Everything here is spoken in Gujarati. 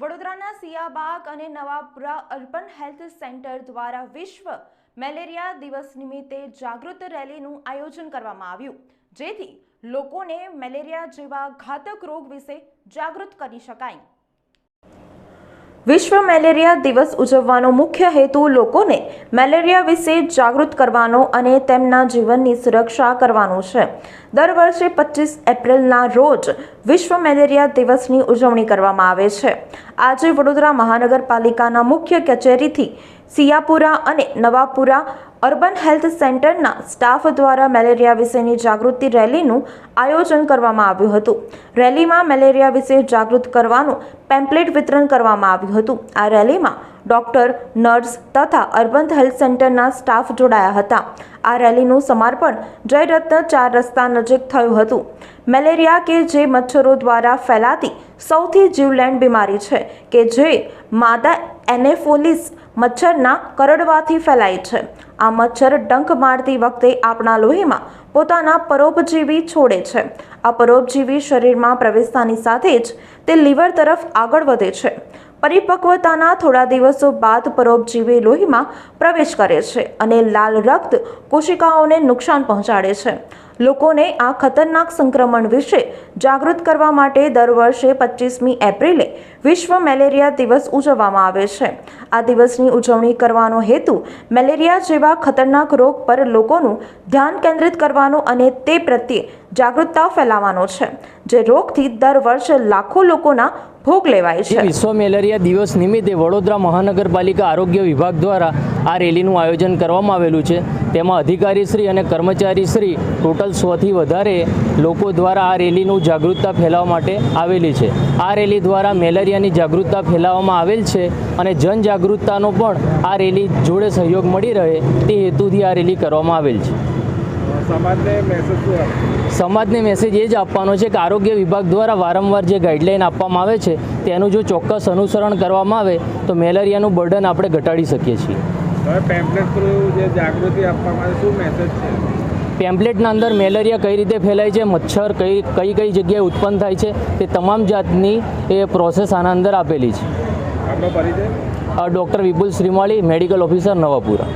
વડોદરાના સિયાબાગ અને નવાપુરા અર્બન હેલ્થ સેન્ટર દ્વારા વિશ્વ મેલેરિયા દિવસ નિમિત્તે જાગૃત રેલીનું આયોજન કરવામાં આવ્યું, જેથી લોકોને મેલેરિયા જેવા ઘાતક રોગ વિશે જાગૃત કરી શકાય. વિશ્વ મેલેરિયા દિવસ ઉજવવાનો મુખ્ય હેતુ લોકોને મેલેરિયા વિશે જાગૃત કરવાનો અને તેમના જીવનની સુરક્ષા કરવાનો છે. દર વર્ષે પચીસ એપ્રિલના રોજ વિશ્વ મેલેરિયા દિવસની ઉજવણી કરવામાં આવે છે. આજે વડોદરા મહાનગરપાલિકાના મુખ્ય કચેરીથી સિયાપુરા અને નવાપુરા અર્બન હેલ્થ સેન્ટરના સ્ટાફ દ્વારા મેલેરિયા વિશેની જાગૃતિ રેલીનું આયોજન કરવામાં આવ્યું હતું. રેલીમાં મેલેરિયા વિશે જાગૃત કરવાનું પેમ્પલેટ વિતરણ કરવામાં આવ્યું હતું. આ રેલીમાં ડોક્ટર, નર્સ તથા અર્બન હેલ્થ સેન્ટરના સ્ટાફ જોડાયા હતા. આ રેલીનું સમર્પણ જયરત્ન ચાર રસ્તા નજીક થયું હતું. મેલેરિયા કે જે મચ્છરો દ્વારા ફેલાતી સૌથી જીવલેણ બીમારી છે, કે જે માદા એનેફોલિસ મચ્છરના કરડવાથી ફેલાય છે. આ મચ્છર ડંખ મારતી વખતે આપણા લોહીમાં પોતાના પરોપજીવી છોડે છે. આ પરોપજીવી શરીરમાં પ્રવેશતાની સાથે જ તે લીવર તરફ આગળ વધે છે. પરિપક્વતાના થોડા દિવસો બાદ પરોપજીવી લોહીમાં પ્રવેશ કરે છે અને લાલ રક્ત કોશિકાઓને નુકસાન પહોંચાડે છે. લોકોને આ ખતરનાક સંક્રમણ વિશે જાગૃત કરવા માટે દર વર્ષે પચીસમી એપ્રિલે વિશ્વ મેલેરિયા દિવસ ઉજવવામાં આવે છે. આ દિવસની ઉજવણી કરવાનો હેતુ મેલેરિયા જેવા ખતરનાક રોગ પર લોકોનું ધ્યાન કેન્દ્રિત કરવાનો અને તે પ્રત્યે જાગૃતતા ફેલાવવાનો છે. જે રોગથી દર વર્ષે લાખો લોકોના ભોગ લેવાય છે. વિશ્વ મેલેરિયા દિવસ નિમિત્તે વડોદરા મહાનગરપાલિકા આરોગ્ય વિભાગ દ્વારા આ રેલીનું આયોજન કરવામાં આવેલું છે. તેમાં અધિકારીશ્રી અને કર્મચારીશ્રી ટોટલ સોથી વધારે લોકો દ્વારા આ રેલીનું જાગૃતતા ફેલાવવા માટે આવેલી છે. આ રેલી દ્વારા મેલેરિયાની જાગૃતતા ફેલાવવામાં આવેલ છે અને જનજાગૃતતાનો પણ આ રેલી જોડે સહયોગ મળી રહે તે હેતુથી આ રેલી કરવામાં આવેલ છે. સમાજને મેસેજ એ જ આપવાનો છે કે આરોગ્ય વિભાગ દ્વારા વારંવાર જે ગાઈડલાઈન આપવામાં આવે છે તેનું જો ચોક્કસ અનુસરણ કરવામાં આવે તો મેલેરિયાનું બર્ડન આપણે ઘટાડી શકીએ છીએ. હવે પેમ્પલેટ થ્રુ જે જાગૃતિ આપવામાં આવે શું મેસેજ છે? પેમ્પલેટના અંદર મેલેરિયા કઈ રીતે ફેલાય છે મચ્છર કઈ કઈ કઈ જગ્યાએ ઉત્પન્ન થાય છે તે તમામ જાતની એ પ્રોસેસ આના અંદર આપેલી છે. Doctor Vipul Shrimali medical officer Navapura.